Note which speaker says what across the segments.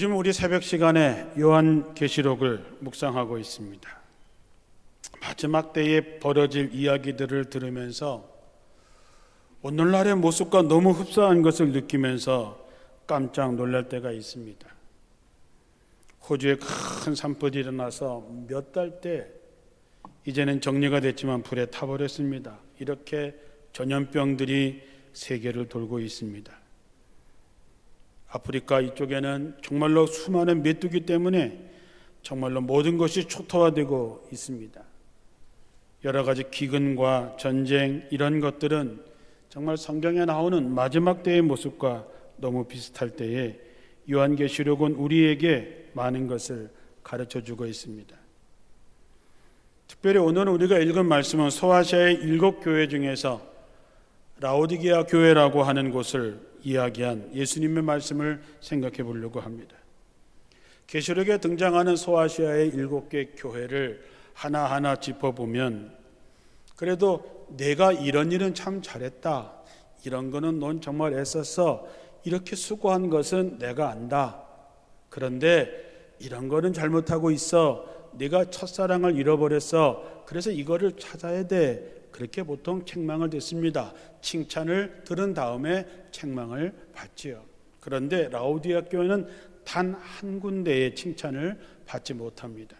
Speaker 1: 요즘 우리 새벽 시간에 요한 계시록을 묵상하고 있습니다. 마지막 때에 벌어질 이야기들을 들으면서 오늘날의 모습과 너무 흡사한 것을 느끼면서 깜짝 놀랄 때가 있습니다. 호주에 큰 산불이 일어나서 몇 달 때 이제는 정리가 됐지만 불에 타버렸습니다. 이렇게 전염병들이 세계를 돌고 있습니다. 아프리카 이쪽에는 정말로 수많은 메뚜기 때문에 정말로 모든 것이 초토화되고 있습니다. 여러 가지 기근과 전쟁 이런 것들은 정말 성경에 나오는 마지막 때의 모습과 너무 비슷할 때에 요한계시록은 우리에게 많은 것을 가르쳐 주고 있습니다. 특별히 오늘 우리가 읽은 말씀은 소아시아의 일곱 교회 중에서 라오디게아 교회라고 하는 곳을 이야기한 예수님의 말씀을 생각해 보려고 합니다. 계시록에 등장하는 소아시아의 일곱 개 교회를 하나하나 짚어보면 그래도 내가 이런 일은 참 잘했다. 이런 거는 넌 정말 애썼어. 이렇게 수고한 것은 내가 안다. 그런데 이런 거는 잘못하고 있어. 네가 첫사랑을 잃어버렸어. 그래서 이거를 찾아야 돼. 그렇게 보통 책망을 듣습니다. 칭찬을 들은 다음에 책망을 받지요. 그런데 라우디아 교회는 단 한 군데의 칭찬을 받지 못합니다.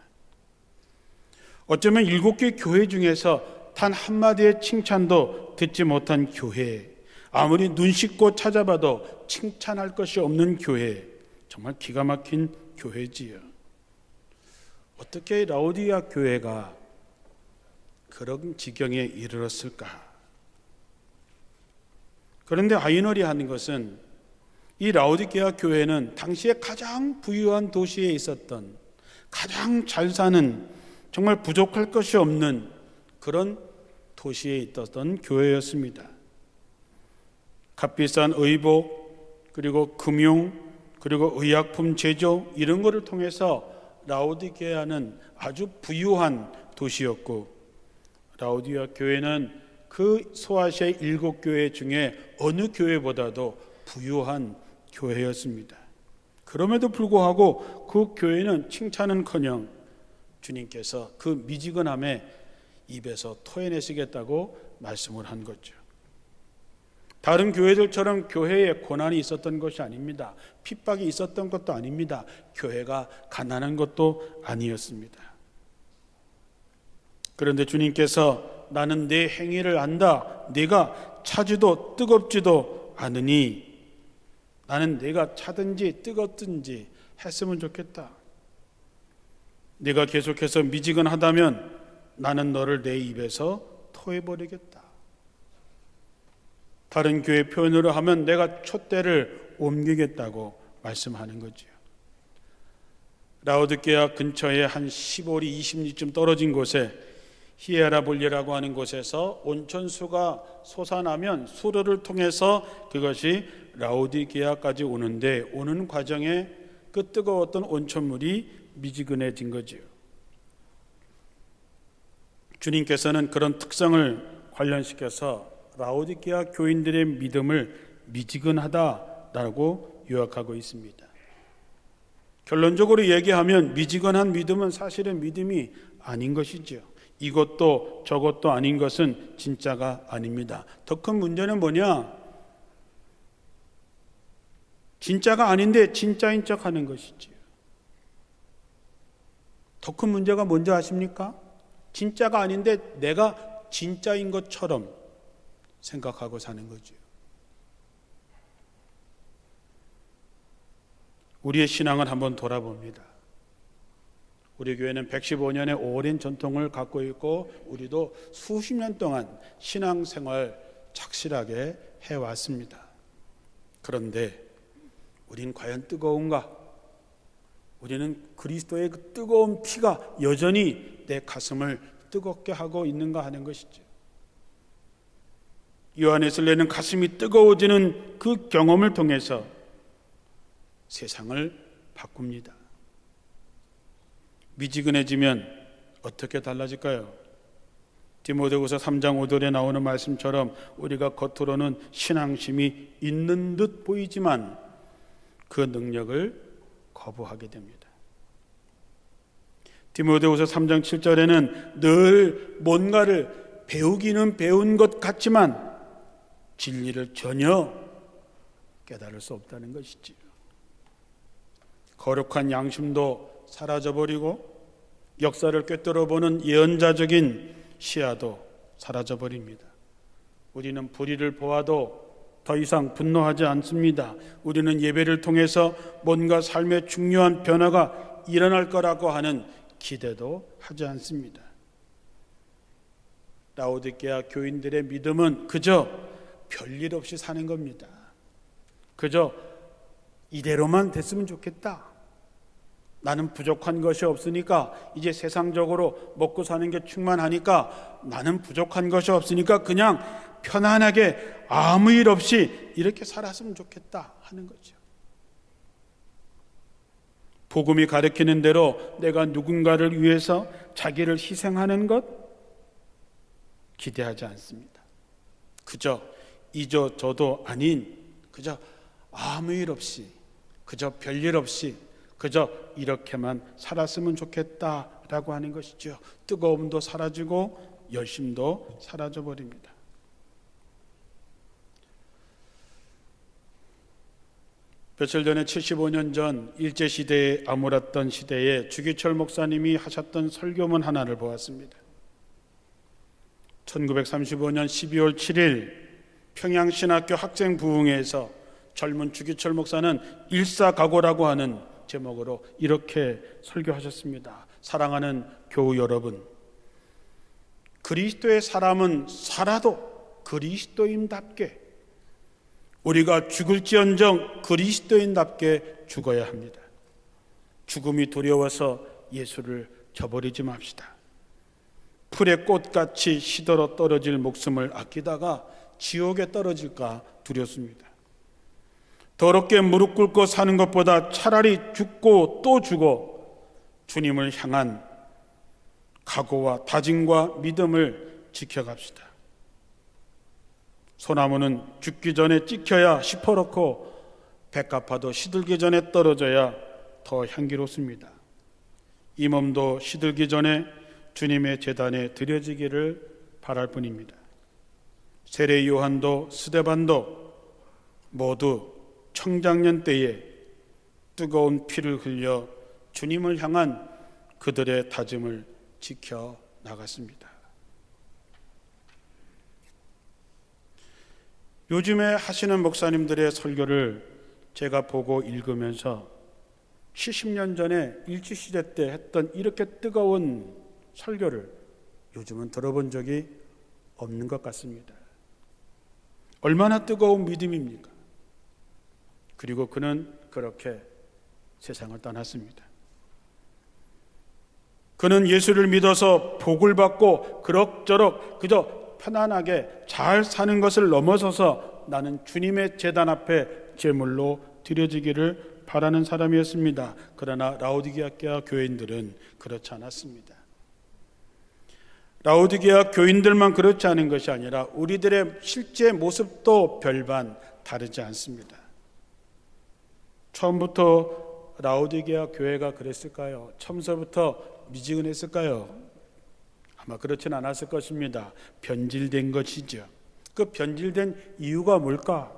Speaker 1: 어쩌면 일곱 개 교회 중에서 단 한마디의 칭찬도 듣지 못한 교회, 아무리 눈 씻고 찾아봐도 칭찬할 것이 없는 교회, 정말 기가 막힌 교회지요. 어떻게 라우디아 교회가 그런 지경에 이르렀을까? 그런데 아이러니한 것은 이 라우디게아 교회는 당시에 가장 부유한 도시에 있었던 가장 잘 사는 정말 부족할 것이 없는 그런 도시에 있었던 교회였습니다. 값비싼 의복 그리고 금융 그리고 의약품 제조 이런 것을 통해서 라우디게아는 아주 부유한 도시였고 라우디아 교회는 그 소아시아 일곱 교회 중에 어느 교회보다도 부유한 교회였습니다. 그럼에도 불구하고 그 교회는 칭찬은커녕 주님께서 그 미지근함에 입에서 토해내시겠다고 말씀을 한 거죠. 다른 교회들처럼 교회에 고난이 있었던 것이 아닙니다. 핍박이 있었던 것도 아닙니다. 교회가 가난한 것도 아니었습니다. 그런데 주님께서 나는 내 행위를 안다. 네가 차지도 뜨겁지도 않으니 나는 내가 차든지 뜨겁든지 했으면 좋겠다. 네가 계속해서 미지근하다면 나는 너를 내 입에서 토해버리겠다. 다른 교회 표현으로 하면 내가 촛대를 옮기겠다고 말씀하는 거죠. 라우드게아 근처에 한 15리 20리쯤 떨어진 곳에 히에라볼리라고 하는 곳에서 온천수가 솟아나면 수로를 통해서 그것이 라우디게아까지 오는데 오는 과정에 그 뜨거웠던 온천물이 미지근해진 거지요. 주님께서는 그런 특성을 관련시켜서 라우디게아 교인들의 믿음을 미지근하다라고 요약하고 있습니다. 결론적으로 얘기하면 미지근한 믿음은 사실은 믿음이 아닌 것이지요. 이것도 저것도 아닌 것은 진짜가 아닙니다. 더 큰 문제는 뭐냐? 진짜가 아닌데 진짜인 척 하는 것이지요. 더 큰 문제가 뭔지 아십니까? 진짜가 아닌데 내가 진짜인 것처럼 생각하고 사는 거죠. 우리의 신앙을 한번 돌아봅니다. 우리 교회는 115년의 오랜 전통을 갖고 있고 우리도 수십 년 동안 신앙생활 착실하게 해왔습니다. 그런데 우린 과연 뜨거운가? 우리는 그리스도의 그 뜨거운 피가 여전히 내 가슴을 뜨겁게 하고 있는가 하는 것이죠. 요한에슬레는 가슴이 뜨거워지는 그 경험을 통해서 세상을 바꿉니다. 미지근해지면 어떻게 달라질까요? 디모데후서 3장 5절에 나오는 말씀처럼 우리가 겉으로는 신앙심이 있는 듯 보이지만 그 능력을 거부하게 됩니다. 디모데후서 3장 7절에는 늘 뭔가를 배우기는 배운 것 같지만 진리를 전혀 깨달을 수 없다는 것이지요. 거룩한 양심도 사라져버리고 역사를 꿰뚫어 보는 예언자적인 시야도 사라져 버립니다. 우리는 불의를 보아도 더 이상 분노하지 않습니다. 우리는 예배를 통해서 뭔가 삶의 중요한 변화가 일어날 거라고 하는 기대도 하지 않습니다. 라오디게아 교인들의 믿음은 그저 별일 없이 사는 겁니다. 그저 이대로만 됐으면 좋겠다. 나는 부족한 것이 없으니까 이제 세상적으로 먹고 사는 게 충만하니까 나는 부족한 것이 없으니까 그냥 편안하게 아무 일 없이 이렇게 살았으면 좋겠다 하는 거죠. 복음이 가르치는 대로 내가 누군가를 위해서 자기를 희생하는 것 기대하지 않습니다. 그저 이저 저도 아닌 그저 아무 일 없이 그저 별일 없이 그저 이렇게만 살았으면 좋겠다라고 하는 것이죠. 뜨거움도 사라지고 열심도 사라져 버립니다. 며칠 전에 75년 전 일제 시대에 아물었던 시대에 주기철 목사님이 하셨던 설교문 하나를 보았습니다. 1935년 12월 7일 평양신학교 학생 부흥회에서 젊은 주기철 목사는 일사각오라고 하는 제목으로 이렇게 설교하셨습니다. 사랑하는 교우 여러분, 그리스도의 사람은 살아도 그리스도인답게 우리가 죽을지언정 그리스도인답게 죽어야 합니다. 죽음이 두려워서 예수를 저버리지 맙시다. 풀의 꽃같이 시들어 떨어질 목숨을 아끼다가 지옥에 떨어질까 두렵습니다. 더럽게 무릎 꿇고 사는 것보다 차라리 죽고 또 죽어 주님을 향한 각오와 다짐과 믿음을 지켜갑시다. 소나무는 죽기 전에 찍혀야 시퍼렇고 백합화도 시들기 전에 떨어져야 더 향기롭습니다. 이 몸도 시들기 전에 주님의 재단에 드려지기를 바랄 뿐입니다. 세례 요한도 스데반도 모두 청장년 때에 뜨거운 피를 흘려 주님을 향한 그들의 다짐을 지켜 나갔습니다. 요즘에 하시는 목사님들의 설교를 제가 보고 읽으면서 70년 전에 일치시대 때 했던 이렇게 뜨거운 설교를 요즘은 들어본 적이 없는 것 같습니다. 얼마나 뜨거운 믿음입니까? 그리고 그는 그렇게 세상을 떠났습니다. 그는 예수를 믿어서 복을 받고 그럭저럭 그저 편안하게 잘 사는 것을 넘어서서 나는 주님의 재단 앞에 제물로 드려지기를 바라는 사람이었습니다. 그러나 라우디게아 교인들은 그렇지 않았습니다. 라우디게아 교인들만 그렇지 않은 것이 아니라 우리들의 실제 모습도 별반 다르지 않습니다. 처음부터 라우디게아 교회가 그랬을까요? 처음서부터 미지근했을까요? 아마 그렇진 않았을 것입니다. 변질된 것이죠. 그 변질된 이유가 뭘까?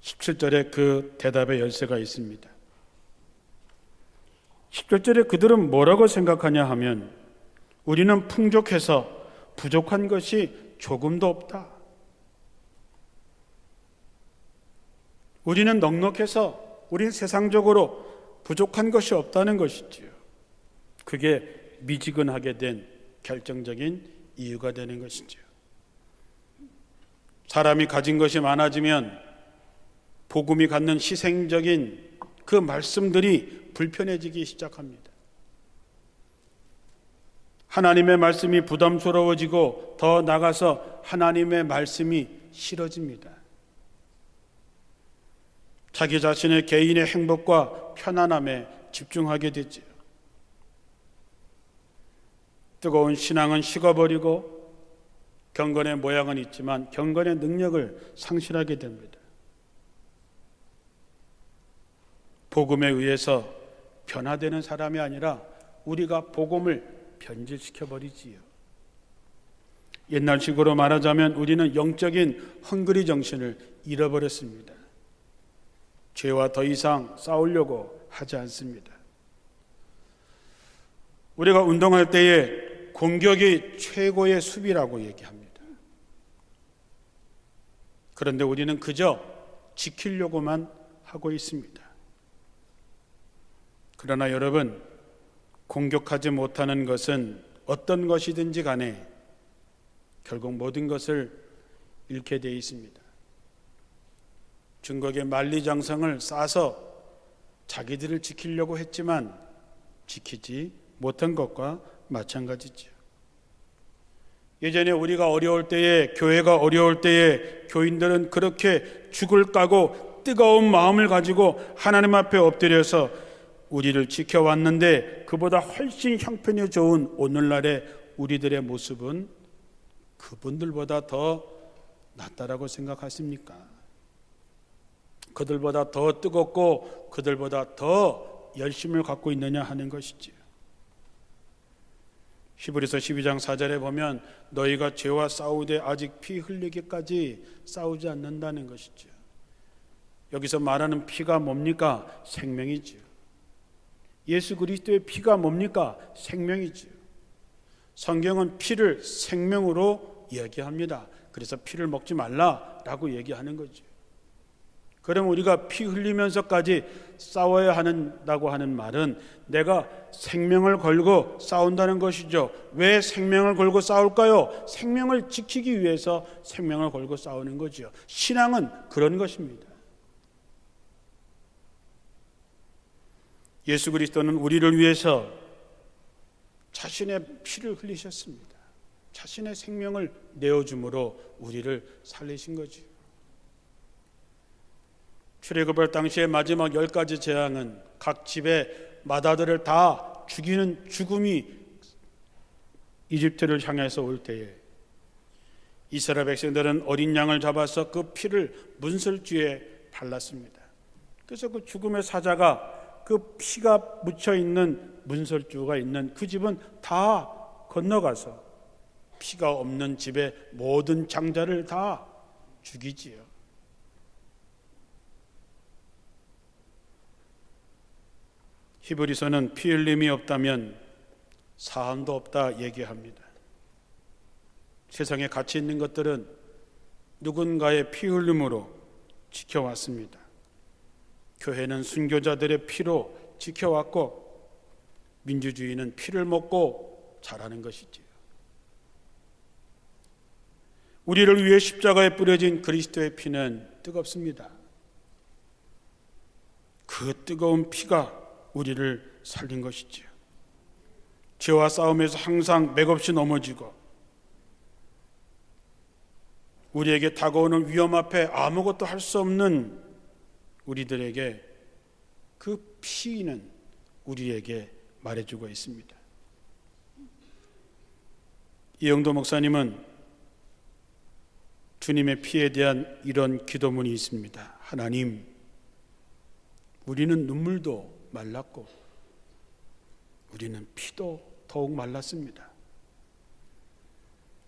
Speaker 1: 17절에 그 대답의 열쇠가 있습니다. 17절에 그들은 뭐라고 생각하냐 하면 우리는 풍족해서 부족한 것이 조금도 없다. 우리는 넉넉해서 우린 세상적으로 부족한 것이 없다는 것이지요. 그게 미지근하게 된 결정적인 이유가 되는 것이죠. 사람이 가진 것이 많아지면 복음이 갖는 희생적인 그 말씀들이 불편해지기 시작합니다. 하나님의 말씀이 부담스러워지고 더 나가서 하나님의 말씀이 싫어집니다. 자기 자신의 개인의 행복과 편안함에 집중하게 되지요. 뜨거운 신앙은 식어버리고 경건의 모양은 있지만 경건의 능력을 상실하게 됩니다. 복음에 의해서 변화되는 사람이 아니라 우리가 복음을 변질시켜 버리지요. 옛날식으로 말하자면 우리는 영적인 헝그리 정신을 잃어버렸습니다. 죄와 더 이상 싸우려고 하지 않습니다. 우리가 운동할 때에 공격이 최고의 수비라고 얘기합니다. 그런데 우리는 그저 지키려고만 하고 있습니다. 그러나 여러분, 공격하지 못하는 것은 어떤 것이든지 간에 결국 모든 것을 잃게 되어 있습니다. 중국의 만리장성을 쌓아서 자기들을 지키려고 했지만 지키지 못한 것과 마찬가지죠. 예전에 우리가 어려울 때에 교회가 어려울 때에 교인들은 그렇게 죽을 까고 뜨거운 마음을 가지고 하나님 앞에 엎드려서 우리를 지켜왔는데 그보다 훨씬 형편이 좋은 오늘날의 우리들의 모습은 그분들보다 더 낫다라고 생각하십니까? 그들보다 더 뜨겁고 그들보다 더 열심을 갖고 있느냐 하는 것이지요. 히브리서 12장 4절에 보면 너희가 죄와 싸우되 아직 피 흘리기까지 싸우지 않는다는 것이죠. 여기서 말하는 피가 뭡니까? 생명이지요. 예수 그리스도의 피가 뭡니까? 생명이지요. 성경은 피를 생명으로 이야기합니다. 그래서 피를 먹지 말라라고 얘기하는 거죠. 그럼 우리가 피 흘리면서까지 싸워야 한다고 하는 말은 내가 생명을 걸고 싸운다는 것이죠. 왜 생명을 걸고 싸울까요? 생명을 지키기 위해서 생명을 걸고 싸우는 거죠. 신앙은 그런 것입니다. 예수 그리스도는 우리를 위해서 자신의 피를 흘리셨습니다. 자신의 생명을 내어줌으로 우리를 살리신 거죠. 출애굽할 당시의 마지막 열 가지 재앙은 각 집의 마다들을 다 죽이는 죽음이 이집트를 향해서 올 때에 이스라엘 백성들은 어린 양을 잡아서 그 피를 문설주에 발랐습니다. 그래서 그 죽음의 사자가 그 피가 묻혀 있는 문설주가 있는 그 집은 다 건너가서 피가 없는 집의 모든 장자를 다 죽이지요. 히브리서는 피 흘림이 없다면 사함도 없다 얘기합니다. 세상에 가치 있는 것들은 누군가의 피 흘림으로 지켜왔습니다. 교회는 순교자들의 피로 지켜왔고 민주주의는 피를 먹고 자라는 것이지요. 우리를 위해 십자가에 뿌려진 그리스도의 피는 뜨겁습니다. 그 뜨거운 피가 우리를 살린 것이지요. 죄와 싸움에서 항상 맥없이 넘어지고 우리에게 다가오는 위험 앞에 아무것도 할 수 없는 우리들에게 그 피는 우리에게 말해주고 있습니다. 이영도 목사님은 주님의 피에 대한 이런 기도문이 있습니다. 하나님, 우리는 눈물도 말랐고 우리는 피도 더욱 말랐습니다.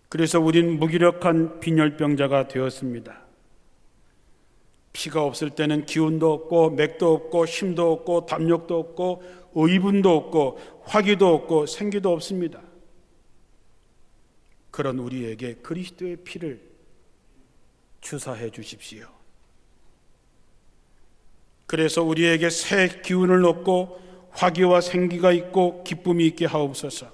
Speaker 1: 그래서 우린 무기력한 빈혈병자가 되었습니다. 피가 없을 때는 기운도 없고 맥도 없고 힘도 없고 담력도 없고 의분도 없고 화기도 없고 생기도 없습니다. 그런 우리에게 그리스도의 피를 주사해 주십시오. 그래서 우리에게 새 기운을 얻고 화기와 생기가 있고 기쁨이 있게 하옵소서.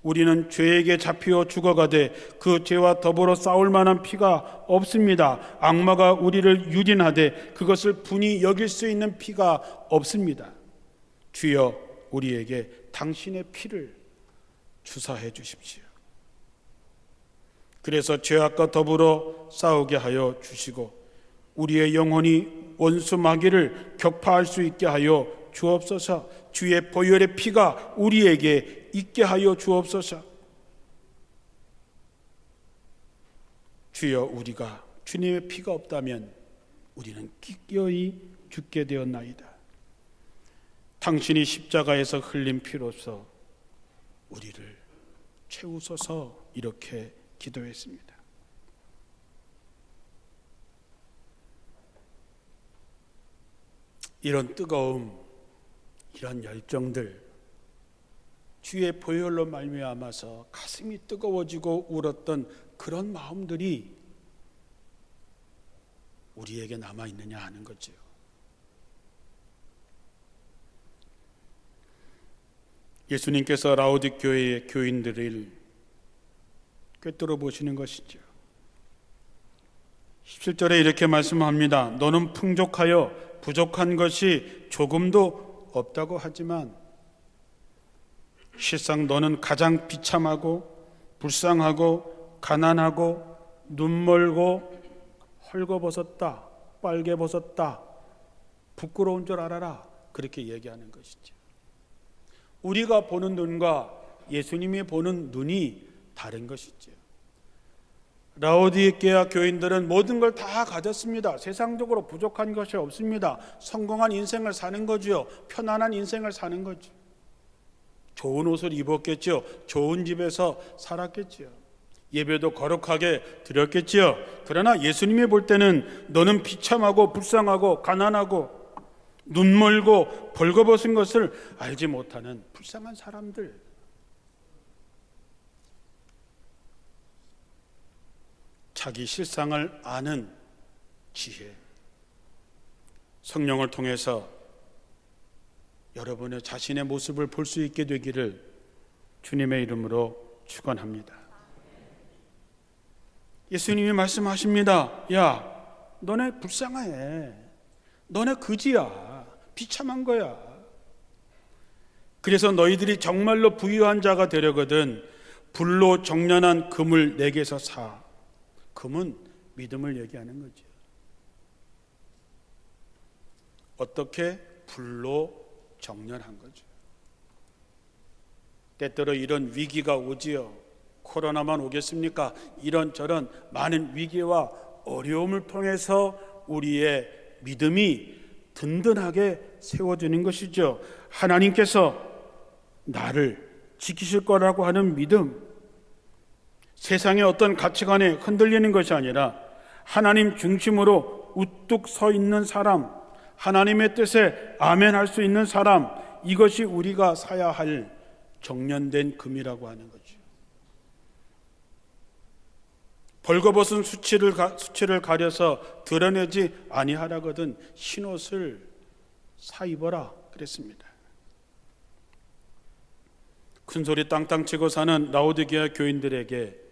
Speaker 1: 우리는 죄에게 잡히어 죽어가되 그 죄와 더불어 싸울 만한 피가 없습니다. 악마가 우리를 유린하되 그것을 분이 여길 수 있는 피가 없습니다. 주여 우리에게 당신의 피를 주사해 주십시오. 그래서 죄악과 더불어 싸우게 하여 주시고 우리의 영혼이 원수 마귀를 격파할 수 있게 하여 주옵소서. 주의 보혈의 피가 우리에게 있게 하여 주옵소서. 주여 우리가 주님의 피가 없다면 우리는 기꺼이 죽게 되었나이다. 당신이 십자가에서 흘린 피로서 우리를 채우소서 이렇게 기도했습니다. 이런 뜨거움, 이런 열정들 주의 보혈로 말미암아서 가슴이 뜨거워지고 울었던 그런 마음들이 우리에게 남아 있느냐 하는 거죠. 예수님께서 라우디 교회의 교인들을 꿰뚫어 보시는 것이죠. 17절에 이렇게 말씀합니다. 너는 풍족하여 부족한 것이 조금도 없다고 하지만 실상 너는 가장 비참하고 불쌍하고 가난하고 눈멀고 헐거벗었다, 빨개 벗었다, 부끄러운 줄 알아라. 그렇게 얘기하는 것이죠. 우리가 보는 눈과 예수님이 보는 눈이 다른 것이죠. 라오디게아 교인들은 모든 걸 다 가졌습니다. 세상적으로 부족한 것이 없습니다. 성공한 인생을 사는 거지요. 편안한 인생을 사는 거죠. 좋은 옷을 입었겠죠. 좋은 집에서 살았겠지요. 예배도 거룩하게 드렸겠지요. 그러나 예수님이 볼 때는 너는 비참하고 불쌍하고 가난하고 눈멀고 벌거벗은 것을 알지 못하는 불쌍한 사람들. 자기 실상을 아는 지혜. 성령을 통해서 여러분의 자신의 모습을 볼 수 있게 되기를 주님의 이름으로 축원합니다. 예수님이 말씀하십니다. 야, 너네 불쌍해. 너네 그지야. 비참한 거야. 그래서 너희들이 정말로 부유한 자가 되려거든 불로 정련한 금을 내게서 사. 금은 믿음을 얘기하는 거죠. 어떻게 불로 정련한 거죠. 때때로 이런 위기가 오지요. 코로나만 오겠습니까? 이런저런 많은 위기와 어려움을 통해서 우리의 믿음이 든든하게 세워지는 것이죠. 하나님께서 나를 지키실 거라고 하는 믿음, 세상의 어떤 가치관에 흔들리는 것이 아니라 하나님 중심으로 우뚝 서 있는 사람, 하나님의 뜻에 아멘 할 수 있는 사람, 이것이 우리가 사야 할 정련된 금이라고 하는 거죠. 벌거벗은 수치를, 수치를 가려서 드러내지 아니하라거든 흰옷을 사 입어라 그랬습니다. 큰 소리 땅땅 치고 사는 라오디게아 교인들에게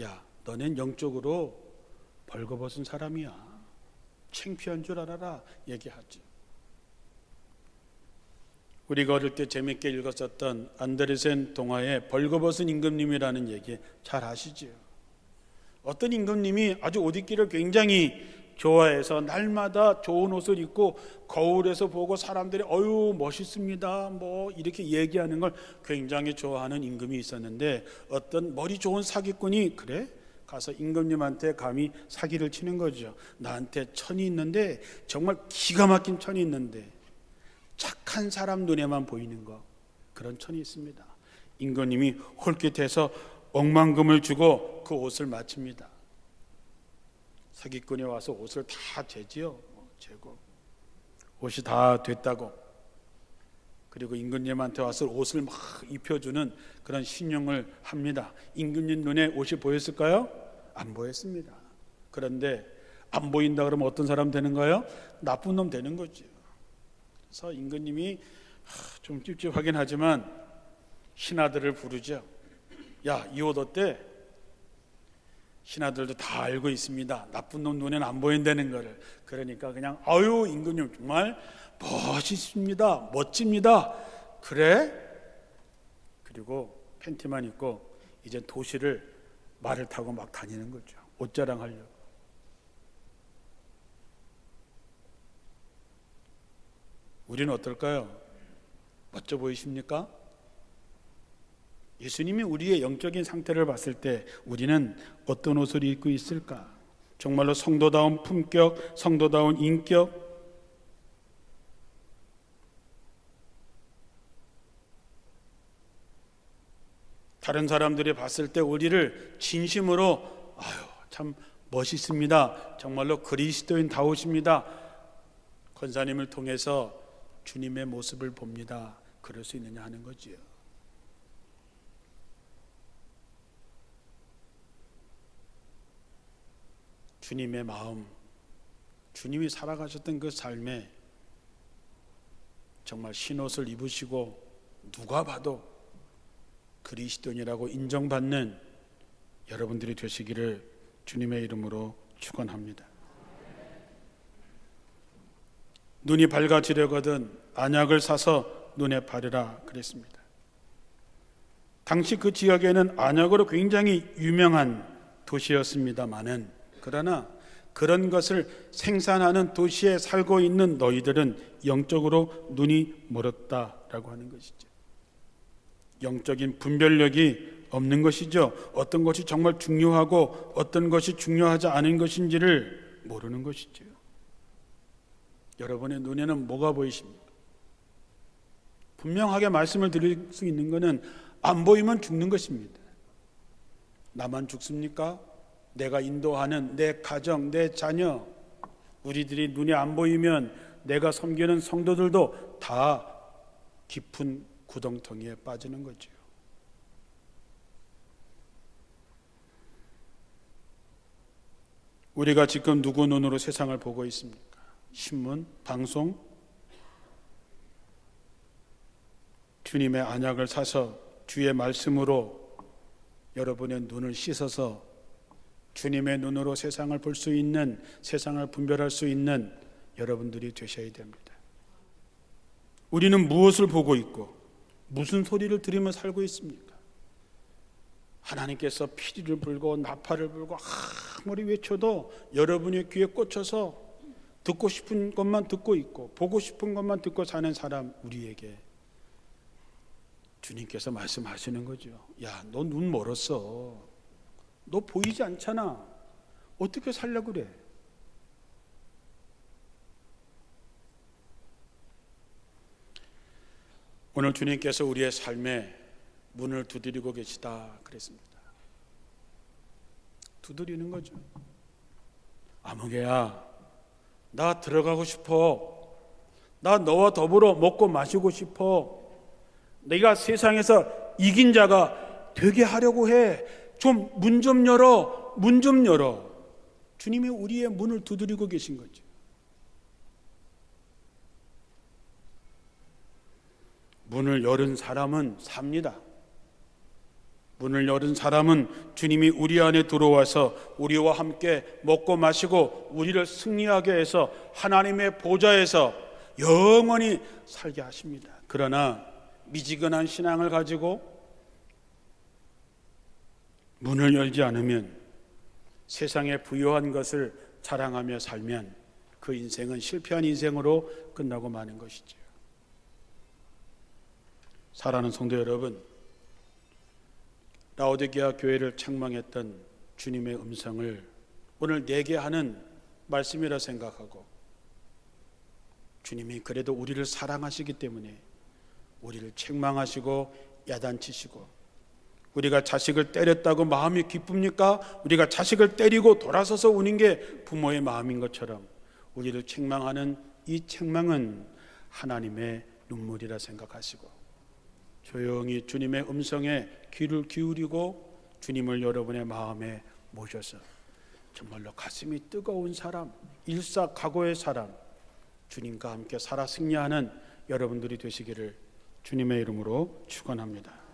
Speaker 1: 야, 너넨 영적으로 벌거벗은 사람이야. 창피한 줄 알아라 얘기하죠. 우리가 어릴 때 재밌게 읽었었던 안데르센 동화의 벌거벗은 임금님이라는 얘기 잘 아시죠? 어떤 임금님이 아주 옷 입기를 굉장히 좋아해서 날마다 좋은 옷을 입고 거울에서 보고 사람들이 어유 멋있습니다 뭐 이렇게 얘기하는 걸 굉장히 좋아하는 임금이 있었는데 어떤 머리 좋은 사기꾼이 그래 가서 임금님한테 감히 사기를 치는 거죠. 나한테 천이 있는데 정말 기가 막힌 천이 있는데 착한 사람 눈에만 보이는 거 그런 천이 있습니다. 임금님이 홀깃해서 억만금을 주고 그 옷을 마칩니다. 사기꾼이 와서 옷을 다 재지요. 뭐 재고 옷이 다 됐다고. 그리고 임금님한테 와서 옷을 막 입혀주는 그런 신용을 합니다. 임금님 눈에 옷이 보였을까요? 안 보였습니다. 그런데 안 보인다 그러면 어떤 사람 되는 거예요? 나쁜 놈 되는 거죠. 그래서 임금님이 좀 찝찝하긴 하지만 신하들을 부르죠. 야, 이 옷 어때? 신하들도 다 알고 있습니다. 나쁜 놈 눈에는 안 보인다는 거를. 그러니까 그냥 아유 임금님 정말 멋있습니다. 멋집니다. 그래? 그리고 팬티만 입고 이제 도시를 말을 타고 막 다니는 거죠. 옷자랑 하려고. 우리는 어떨까요? 멋져 보이십니까? 예수님이 우리의 영적인 상태를 봤을 때 우리는 어떤 옷을 입고 있을까? 정말로 성도다운 품격, 성도다운 인격, 다른 사람들이 봤을 때 우리를 진심으로 아유 참 멋있습니다. 정말로 그리스도인 다우십니다. 권사님을 통해서 주님의 모습을 봅니다. 그럴 수 있느냐 하는 거지요. 주님의 마음, 주님이 살아가셨던 그 삶에 정말 흰옷을 입으시고 누가 봐도 그리스도인이라고 인정받는 여러분들이 되시기를 주님의 이름으로 축원합니다. 눈이 밝아지려거든 안약을 사서 눈에 바르라 그랬습니다. 당시 그 지역에는 안약으로 굉장히 유명한 도시였습니다마는 그러나 그런 것을 생산하는 도시에 살고 있는 너희들은 영적으로 눈이 멀었다라고 하는 것이죠. 영적인 분별력이 없는 것이죠. 어떤 것이 정말 중요하고 어떤 것이 중요하지 않은 것인지를 모르는 것이죠. 여러분의 눈에는 뭐가 보이십니까? 분명하게 말씀을 드릴 수 있는 것은 안 보이면 죽는 것입니다. 나만 죽습니까? 내가 인도하는 내 가정, 내 자녀, 우리들이 눈에 안 보이면 내가 섬기는 성도들도 다 깊은 구덩텅이에 빠지는 거죠. 우리가 지금 누구 눈으로 세상을 보고 있습니까? 신문, 방송, 주님의 안약을 사서 주의 말씀으로 여러분의 눈을 씻어서 주님의 눈으로 세상을 볼 수 있는 세상을 분별할 수 있는 여러분들이 되셔야 됩니다. 우리는 무엇을 보고 있고 무슨 소리를 들으며 살고 있습니까? 하나님께서 피리를 불고 나팔을 불고 아무리 외쳐도 여러분의 귀에 꽂혀서 듣고 싶은 것만 듣고 있고 보고 싶은 것만 듣고 사는 사람 우리에게 주님께서 말씀하시는 거죠. 야, 너 눈 멀었어. 너 보이지 않잖아. 어떻게 살려 그래? 오늘 주님께서 우리의 삶에 문을 두드리고 계시다 그랬습니다. 두드리는 거죠. 아무개야, 나 들어가고 싶어. 나 너와 더불어 먹고 마시고 싶어. 내가 세상에서 이긴 자가 되게 하려고 해. 좀 문 좀 열어. 문 좀 열어. 주님이 우리의 문을 두드리고 계신 거죠. 문을 열은 사람은 삽니다. 문을 열은 사람은 주님이 우리 안에 들어와서 우리와 함께 먹고 마시고 우리를 승리하게 해서 하나님의 보좌에서 영원히 살게 하십니다. 그러나 미지근한 신앙을 가지고 문을 열지 않으면 세상에 부여한 것을 자랑하며 살면 그 인생은 실패한 인생으로 끝나고 마는 것이죠. 사랑하는 성도 여러분, 라오디게아 교회를 책망했던 주님의 음성을 오늘 내게 하는 말씀이라 생각하고 주님이 그래도 우리를 사랑하시기 때문에 우리를 책망하시고 야단치시고 우리가 자식을 때렸다고 마음이 기쁩니까? 우리가 자식을 때리고 돌아서서 우는 게 부모의 마음인 것처럼 우리를 책망하는 이 책망은 하나님의 눈물이라 생각하시고 조용히 주님의 음성에 귀를 기울이고 주님을 여러분의 마음에 모셔서 정말로 가슴이 뜨거운 사람, 일사각오의 사람, 주님과 함께 살아 승리하는 여러분들이 되시기를 주님의 이름으로 축원합니다.